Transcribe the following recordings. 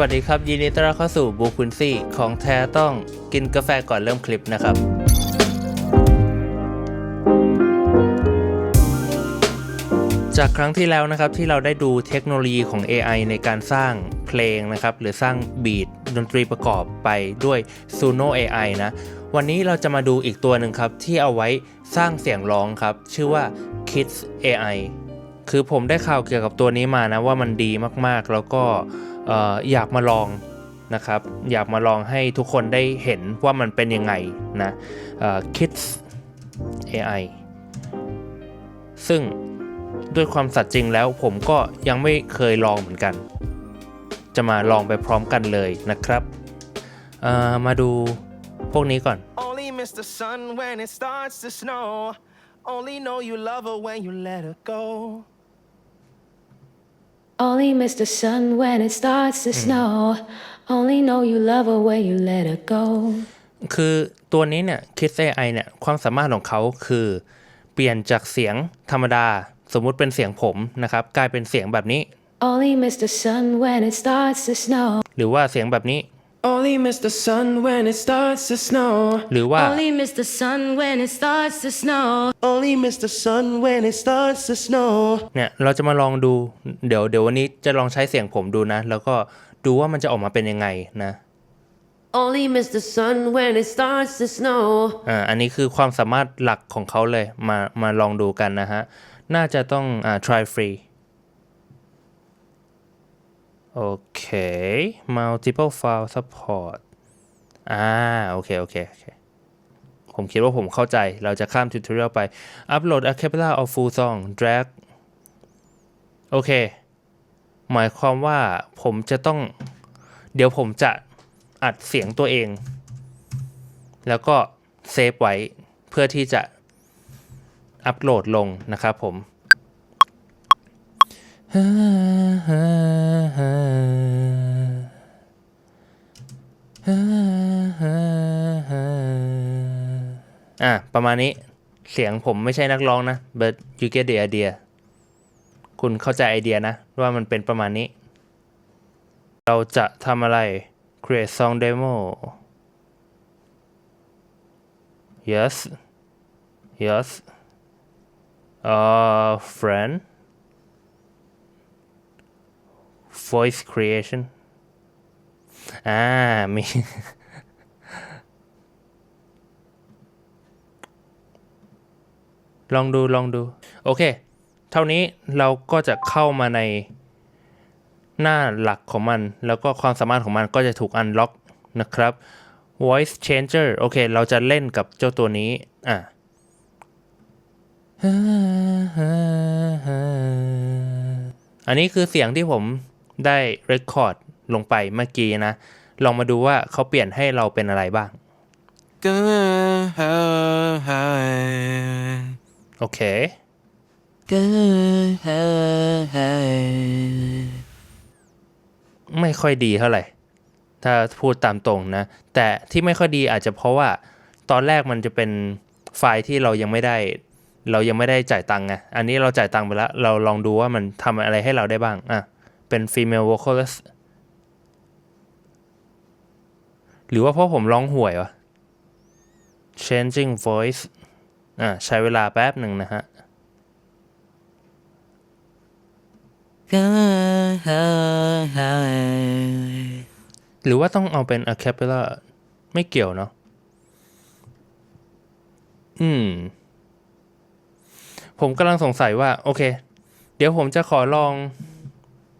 วัสดีครับ ยินดีต้อนรับเข้าสู่บูคุนซี่ของแท้ต้องกินกาแฟก่อนเริ่มคลิปนะครับ จากครั้งที่แล้วนะครับที่เราได้ดูเทคโนโลยีของ AI ในการสร้างเพลงนะครับ หรือสร้างบีทดนตรีประกอบไปด้วย Suno AI นะ วันนี้เราจะมาดูอีกตัวหนึ่งครับ ที่เอาไว้สร้างเสียงร้องครับ ชื่อว่า Kids AI คือผมได้ข่าวเกี่ยวกับตัวนี้มานะว่ามันดีมากๆ แล้วก็ อยากมาลองนะครับ อยากมาลองให้ทุกคนได้เห็นว่ามันเป็นยังไงนะ Kids AI ซึ่งด้วยความสัตย์จริงแล้วผมก็ยังไม่เคยลองเหมือนกัน จะมาลองไปพร้อมกันเลยนะครับ มาดูพวกนี้ก่อน Only miss the sun when it starts to snow. Only know you love her when you let her go. Only miss the sun when it starts to snow. Only know you love her when you let her go. คือตัวนี้เนี่ย Kids AI เนี่ย ความสามารถของเขาคือ เปลี่ยนจากเสียงธรรมดา สมมุติเป็นเสียงผมนะครับ กลายเป็นเสียงแบบนี้ Only miss the sun when it starts to snow. หรือว่าเสียงแบบนี้ Only miss the sun when it starts to snow. หรือว่า Only miss the sun when it starts to snow. Only miss the sun when it starts to snow. เนี่ยเราจะมาลองดูเดี๋ยวเดี๋ยววันนี้จะลองใช้เสียงผมดูนะ แล้วก็ดูว่ามันจะออกมาเป็นยังไงนะ Only miss the sun when it starts to snow. อ่าอันนี้คือความสามารถหลักของเขาเลยมามาลองดูกันนะฮะ น่าจะต้องอ่า try free โอเค multiple file support อ่า โอเค โอเค โอเค ผมคิดว่าผมเข้าใจ เราจะข้าม tutorial ไป upload a cappella of full song drag โอเค หมายความว่าผมจะต้อง เดี๋ยวผมจะอัดเสียงตัวเอง แล้วก็เซฟไว้ เพื่อที่จะอัปโหลดลงนะครับผม อะ ประมาณนี้เสียงผมไม่ใช่นักร้องนะ but you get the idea คุณเข้าใจไอเดียนะ ว่ามันเป็นประมาณนี้ เราจะทำอะไร create song demo yes yes uh friend voice creation อ่า มี ลองดู ลองดู โอเค เท่านี้เราก็จะเข้ามาในหน้าหลักของมัน แล้วก็ความสามารถของมันก็จะถูก unlock นะครับ voice changer โอเค เราจะเล่นกับเจ้าตัวนี้ อะอันนี้คือเสียงที่ผม ได้ record ลงไปเมื่อกี้นะ ลองมาดูว่าเขาเปลี่ยนให้เราเป็นอะไรบ้าง โอเค ไม่ค่อยดีเท่าไหร่ ถ้าพูดตามตรงนะ แต่ที่ไม่ค่อยดีอาจจะเพราะว่าตอนแรกมันจะเป็นไฟล์ที่เรายังไม่ได้ เรายังไม่ได้จ่ายตังค์ไง อันนี้เราจ่ายตังค์ไปแล้ว เราลองดูว่ามันทำอะไรให้เราได้บ้าง อะ เป็น female vocalist หรือว่าเพราะผมร้องห่วยวะ changing voice อะใช้เวลาแป๊บหนึ่งนะฮะ หรือว่าต้องเอาเป็น a cappella ไม่เกี่ยวเนาะ อืม ผมกำลังสงสัยว่า โอเค เดี๋ยวผมจะขอลอง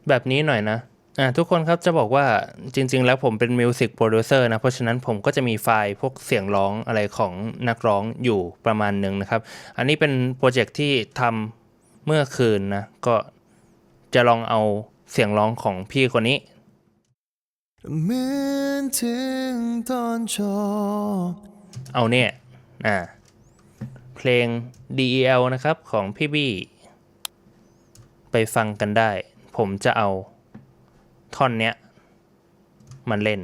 แบบนี้หน่อยนะอ่าทุกคนครับจะบอกว่าจริง ๆ แล้วผมเป็นมิวสิกโปรดิวเซอร์นะ เพราะฉะนั้นผมก็จะมีไฟล์พวกเสียงร้องอะไรของนักร้องอยู่ประมาณหนึ่งนะครับ อันนี้เป็นโปรเจกต์ที่ทำเมื่อคืนนะ ก็จะลองเอาเสียงร้องของพี่คนนี้เหมือนถึงตอนจบเอาเนี่ยอ่าเพลง DEL นะครับของพี่บี้ ไปฟังกันได้ ผมจะเอาท่อนเนี้ยมันเล่น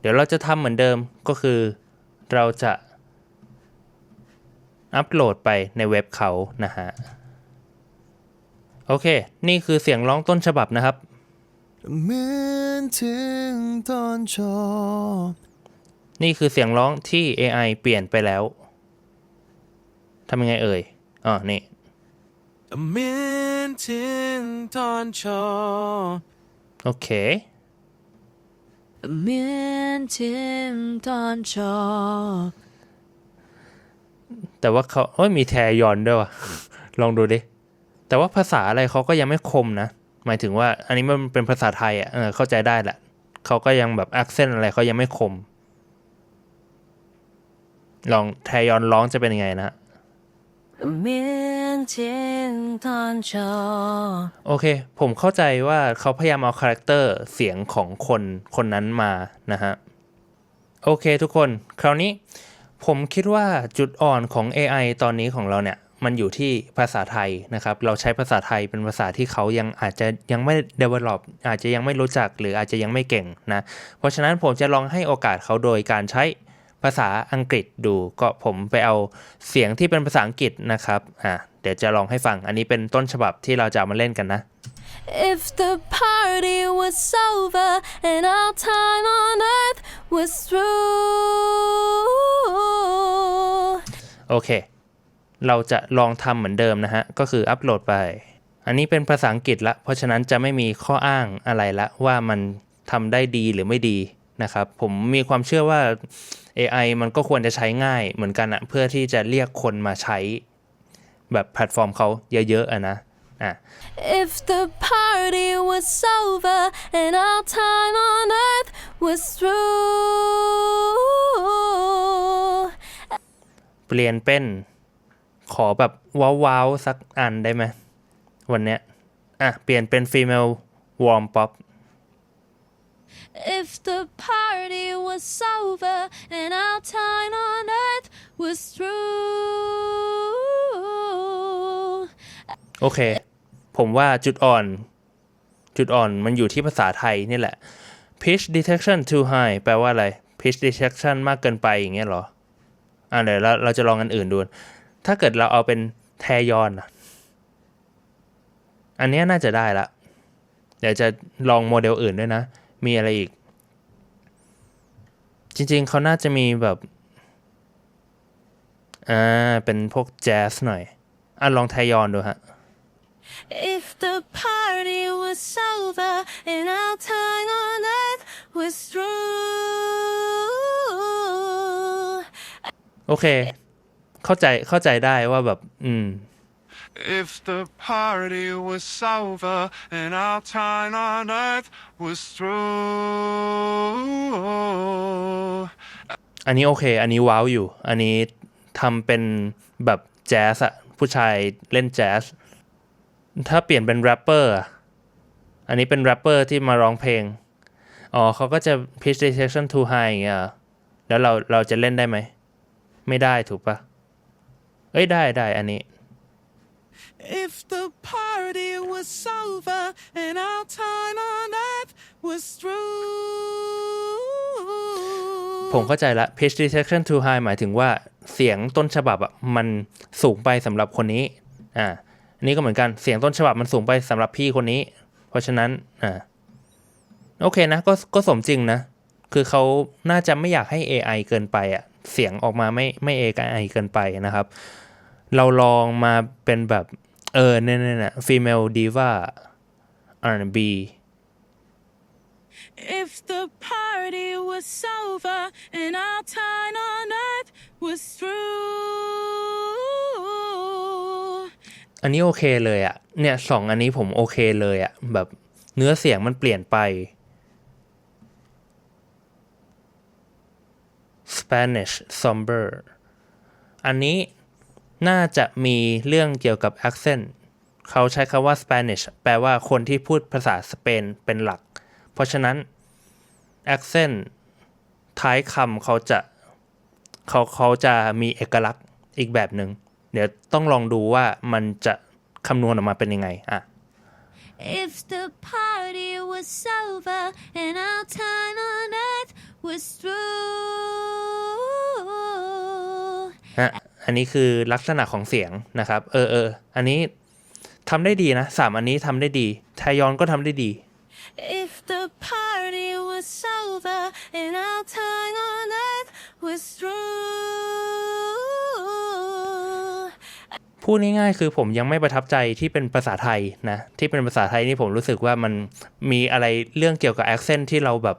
เดี๋ยวเราจะทำเหมือนเดิมก็คือเราจะอัปโหลดไปในเว็บเขานะฮะ โอเค นี่คือเสียงร้องต้นฉบับนะครับเหมือนถึงตอนจบนี่คือเสียงร้องที่ AI เปลี่ยนไปแล้วทำยังไงเอ่ยอ๋อนี่ เหมือนถึงตอนจบโอเคเหมือนถึงตอนจบแต่ว่าเขาเอ้ยมีแทยอนด้วยว่ะลองดูดิ แต่ว่าภาษาอะไรเขาก็ยังไม่คมนะ หมายถึงว่า อันนี้มันเป็นภาษาไทยอะเออเข้าใจได้แหละ เขาก็ยังแบบ accent อะไรเขายังไม่คม ลองแทยอนร้องจะเป็นยังไงนะ เหมือนถึงตอนจบโอเค ผมเข้าใจว่าเขาพยายามเอาคาแรคเตอร์เสียงของคนคนนั้นมานะฮะ โอเคทุกคน คราวนี้ผมคิดว่าจุดอ่อนของ AI ตอนนี้ของเราเนี่ย มันอยู่ที่ภาษาไทยนะครับ เราใช้ภาษาไทยเป็นภาษาที่เขายังอาจจะยังไม่ develop อาจจะยังไม่รู้จักหรืออาจจะยังไม่เก่งนะ เพราะฉะนั้นผมจะลองให้โอกาสเขาโดยการใช้ ภาษาอังกฤษดูก็ผมไปเอาเสียงที่เป็นภาษาอังกฤษนะครับอะเดี๋ยวจะลองให้ฟังอันนี้เป็นต้นฉบับที่เราจะเอามาเล่นกันนะ If the party was over and our time on earth was through โอเค เราจะลองทำเหมือนเดิมนะฮะ ก็คืออัปโหลดไป อันนี้เป็นภาษาอังกฤษละ เพราะฉะนั้นจะไม่มีข้ออ้างอะไรละว่ามันทำได้ดีหรือไม่ดีนะครับ ผมมีความเชื่อว่า AI มันก็ควรจะใช้ง่ายเหมือนกันอะเพื่อที่จะเรียกคนมาใช้ แบบแพลตฟอร์มเขาเยอะๆอะนะอะ If the party was over and our time on earth was through เปลี่ยนเป็นขอแบบว้าวๆสักอันได้ไหมวันเนี้ยอะ เปลี่ยนเป็น female warm pop If the party was over and our time on earth was through โอเค ผมว่าจุดอ่อน จุดอ่อนมันอยู่ที่ภาษาไทยนี่แหละ pitch detection too high แปลว่าอะไร pitch detection มากเกินไปอย่างเงี้ยเหรอ อ่าเดี๋ยวเราเราจะลองอันอื่นดู ถ้าเกิดเราเอาเป็นแทยอนอันนี้น่าจะได้ละเดี๋ยวจะลองโมเดลอื่นด้วยนะ มีอะไรอีก จริง ๆ เขาน่าจะมีแบบ อ่า เป็นพวกแจ๊สหน่อย อะ ลองแทยอนดูฮะ If the party was over and our time on earth was through โอเค เข้าใจเข้าใจได้ว่าแบบ อืม If the party was over and our time on earth was through. อันนี้โอเค อันนี้ว้าวอยู่ อันนี้ทำเป็นแบบแจ๊สอะผู้ชายเล่นแจ๊ส ถ้าเปลี่ยนเป็นแรปเปอร์อันนี้เป็นแรปเปอร์ที่มาร้องเพลง อ๋อเขาก็จะ pitch detection too high อย่างเงี้ย แล้วเราเราจะเล่นได้ไหม ไม่ได้ถูกปะเอ้ยได้ได้อันนี้ If the party was over and our time on earth was through ผมเข้าใจละ pitch detection too high หมายถึงว่าเสียงต้นฉบับอะมันสูงไปสำหรับคนนี้ อ่าอันนี้ก็เหมือนกันเสียงต้นฉบับมันสูงไปสำหรับพี่คนนี้ เพราะฉะนั้น อ่า โอเคนะ ก็ก็สมจริงนะ คือเขาน่าจะไม่อยากให้ AI เกินไปอะ เสียงออกมาไม่ไม่ AI เกินไปนะครับ เราลองมาเป็นแบบเออเนี่ยเนี่ยเนี่ย female diva R&B If the party was over and our time on earth was through อันนี้โอเคเลยอะเนี่ยสองอันนี้ผมโอเคเลยอะแบบเนื้อเสียงมันเปลี่ยนไป Spanish somber อันนี้ น่าจะมีเรื่องเกี่ยวกับ accent เขาใช้คำว่า Spanish แปลว่าคนที่พูดภาษาสเปนเป็นหลัก เพราะฉะนั้น accent ท้ายคำเขาจะเขาเขาจะมีเอกลักษณ์อีกแบบหนึ่งเดี๋ยวต้องลองดูว่ามันจะคำนวณออกมาเป็นยังไงอะ If the party was over and our time on earth was through ฮะ อันนี้คือลักษณะของเสียงนะครับ เออเอออันนี้ทำได้ดีนะสามอันนี้ทำได้ดีไทยอนก็ทำได้ดี If the party was over and our time on earth was through, พูดง่ายๆคือผมยังไม่ประทับใจที่เป็นภาษาไทยนะ ที่เป็นภาษาไทยนี่ผมรู้สึกว่ามันมีอะไรเรื่องเกี่ยวกับ accent ที่เราแบบ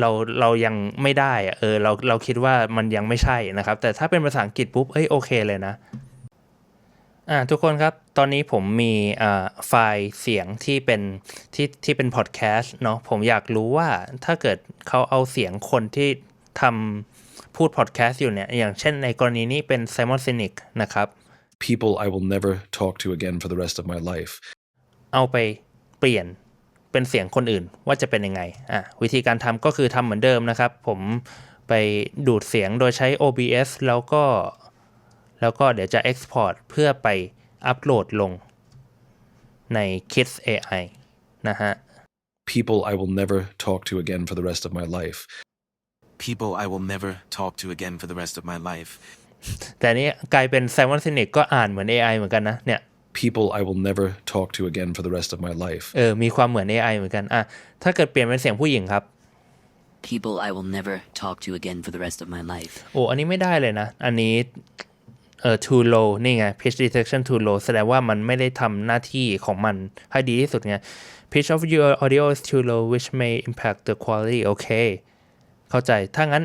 เราเรายังไม่ได้อะเออเราเราคิดว่ามันยังไม่ใช่นะครับ แต่ถ้าเป็นภาษาอังกฤษปุ๊บเอ้ยโอเคเลยนะอ่าทุกคนครับตอนนี้ผมมีอ่าไฟล์เสียงที่เป็นที่ที่เป็นพอดแคสต์เนาะผมอยากรู้ว่าถ้าเกิดเขาเอาเสียงคนที่ทำพูดพอดแคสต์อยู่เนี่ย อย่างเช่นในกรณีนี้เป็น Simon Sinek นะครับ people I will never talk to again for the rest of my life. เอาไปเปลี่ยน เป็นเสียงคนอื่นว่าจะเป็นยังไงอะวิธีการทำก็คือทำเหมือนเดิมนะครับ ผมไปดูดเสียงโดยใช้ OBS แล้วก็ แล้วก็เดี๋ยวจะ Export เพื่อไปอัปโหลดลงใน Kids AI นะฮะ People I will never talk to again for the rest of my life. people I will never talk to again for the rest of my life. แต่อันนี้กลายเป็น Simon Sinek ก็อ่านเหมือน AI เหมือนกันนะเนี่ย People I will never talk to again for the rest of my life. เออ มีความเหมือน AI เหมือนกัน อะ ถ้าเกิดเปลี่ยนเป็นเสียงผู้หญิงครับ People I will never talk to again for the rest of my life. โอ้ อันนี้ไม่ได้เลยนะ อันนี้ เอ่อ too low นี่ไง pitch detection too low แสดงว่ามันไม่ได้ทำหน้าที่ของมันให้ดีที่สุดไง pitch of your audio is too low which may impact the quality โอเคเข้าใจ ถ้างั้น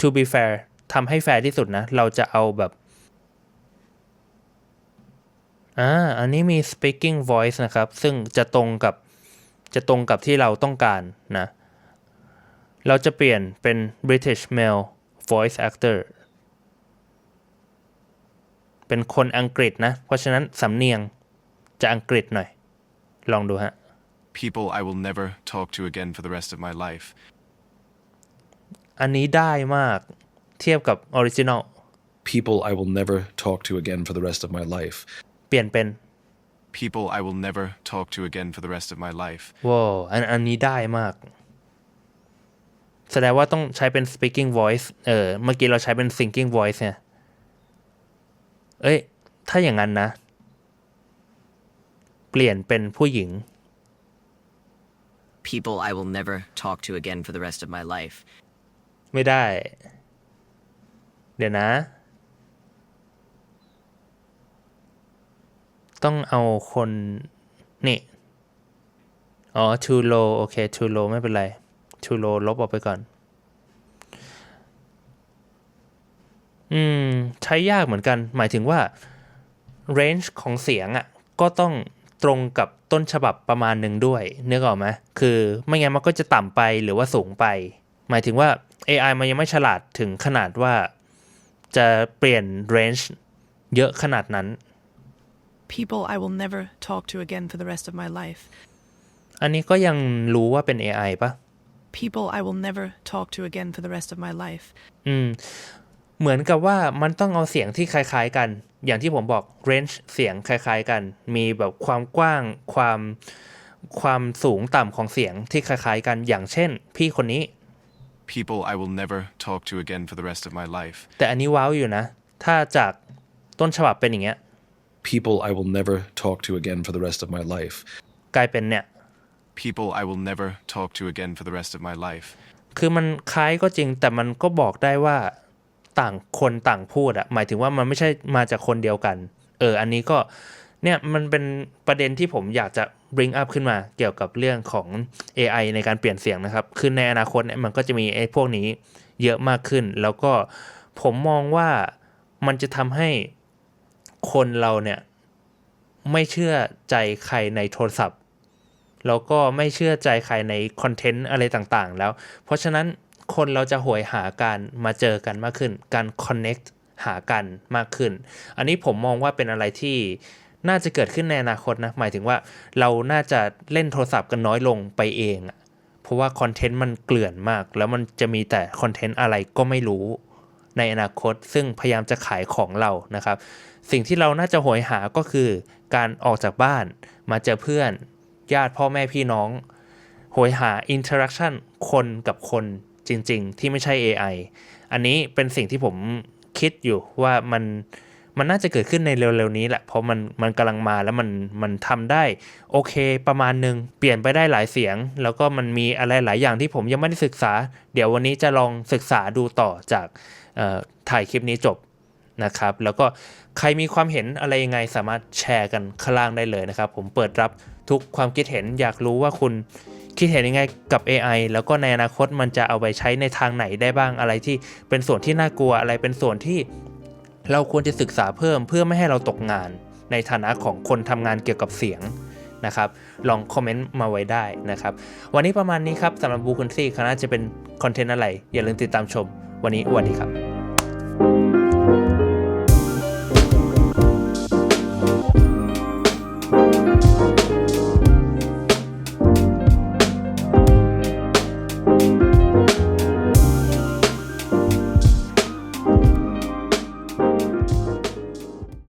to be fair ทำให้แฟร์ที่สุดนะ เราจะเอาแบบ อ่าอันนี้มี speaking voice นะครับ ซึ่งจะตรงกับจะตรงกับที่เราต้องการนะ เราจะเปลี่ยนเป็น British male voice actor เป็นคนอังกฤษนะ เพราะฉะนั้นสำเนียงจะอังกฤษหน่อย ลองดูฮะ People I will never talk to again for the rest of my life. อันนี้ได้มากเทียบกับออริจิน l People I will never talk to again for the rest of my life. เปลี่ยนเป็น People I will never talk to again for the rest of my life. ว้าวอันอันนี้ได้มาก แสดงว่าต้องใช้เป็น speaking voice เออ เมื่อกี้เราใช้เป็น thinking voice เนี่ย เอ้ย ถ้าอย่างนั้นนะ เปลี่ยนเป็นผู้หญิง People I will never talk to again for the rest of my life. ไม่ได้ เดี๋ยวนะ ต้องเอาคน นี่ อ๋อ too low โอเค too low ไม่เป็นไร too low ลบออกไปก่อน อืม ใช้ยากเหมือนกัน หมายถึงว่า range ของเสียงอะ่ะ ก็ต้องตรงกับต้นฉบับประมาณหนึ่งด้วยเนื้อออกไหมคือไม่งั้นมันก็จะต่ำไปหรือว่าสูงไป หมายถึงว่า AI มันยังไม่ฉลาดถึงขนาดว่าจะเปลี่ยน range เยอะขนาดนั้น People I will never talk to again for the rest of my life. อันนี้ก็ยังรู้ว่าเป็น AI ปะ People I will never talk to again for the rest of my life. อืม เหมือนกับว่ามันต้องเอาเสียงที่คล้ายๆกัน อย่างที่ผมบอก range เสียงคล้ายๆกัน มีแบบความกว้างความความสูงต่ำของเสียงที่คล้ายๆกัน อย่างเช่น พี่คนนี้ People I will never talk to again for the rest of my life. แต่อันนี้ว้าวอยู่นะ ถ้าจากต้นฉบับเป็นอย่างเงี้ย People I will never talk to again for the rest of my life. กลายเป็นเนี่ย People I will never talk to again for the rest of my life. คือมันคล้ายก็จริงแต่มันก็บอกได้ว่าต่างคนต่างพูดอะหมายถึงว่ามันไม่ใช่มาจากคนเดียวกัน เออ อันนี้ก็เนี่ยมันเป็นประเด็นที่ผมอยากจะ bring up ขึ้นมาเกี่ยวกับเรื่องของ AI ในการเปลี่ยนเสียงนะครับ คือในอนาคตเนี่ยมันก็จะมีไอ้พวกนี้เยอะมากขึ้น แล้วก็ผมมองว่ามันจะทำให้ คนเราเนี่ยไม่เชื่อใจใครในโทรศัพท์ แล้วก็ไม่เชื่อใจใครในคอนเทนต์อะไรต่างๆ แล้ว เพราะฉะนั้นคนเราจะหวยหาการมาเจอกันมากขึ้น การ connect หากันมากขึ้น อันนี้ผมมองว่าเป็นอะไรที่น่าจะเกิดขึ้นในอนาคตนะ หมายถึงว่าเราน่าจะเล่นโทรศัพท์กันน้อยลงไปเอง เพราะว่าคอนเทนต์มันเกลื่อนมาก แล้วมันจะมีแต่คอนเทนต์อะไรก็ไม่รู้ ในอนาคต ซึ่งพยายามจะขายของเรานะครับ สิ่งที่เราน่าจะโหยหาก็คือการออกจากบ้านมาเจอเพื่อน ญาติพ่อแม่พี่น้องโหยหาอินเทอร์แอคชั่นคนกับคนจริง ๆ ที่ไม่ใช่ AI อันนี้เป็นสิ่งที่ผมคิดอยู่ว่ามันมันน่าจะเกิดขึ้นในเร็วๆนี้แหละ เพราะมันมันกำลังมาแล้วมันมันทำได้โอเคประมาณหนึ่งเปลี่ยนไปได้หลายเสียง แล้วก็มันมีอะไรหลายอย่างที่ผมยังไม่ได้ศึกษา เดี๋ยววันนี้จะลองศึกษาดูต่อจาก ถ่ายคลิปนี้จบนะครับ แล้วก็ใครมีความเห็นอะไรยังไงสามารถแชร์กันข้างล่างได้เลยนะครับ ผมเปิดรับทุกความคิดเห็นอยากรู้ว่าคุณคิดเห็นยังไงกับ AI แล้วก็ในอนาคตมันจะเอาไปใช้ในทางไหนได้บ้างอะไรที่เป็นส่วนที่น่ากลัวอะไรเป็นส่วนที่เราควรจะศึกษาเพิ่มเพื่อไม่ให้เราตกงานในฐานะของคนทำงานเกี่ยวกับเสียงนะครับ ลองคอมเมนต์มาไว้ได้นะครับ วันนี้ประมาณนี้ครับสำหรับบูคุนซี่คณะจะเป็นคอนเทนต์อะไร อย่าลืมติดตามชม วันนี้สวัสดีครับ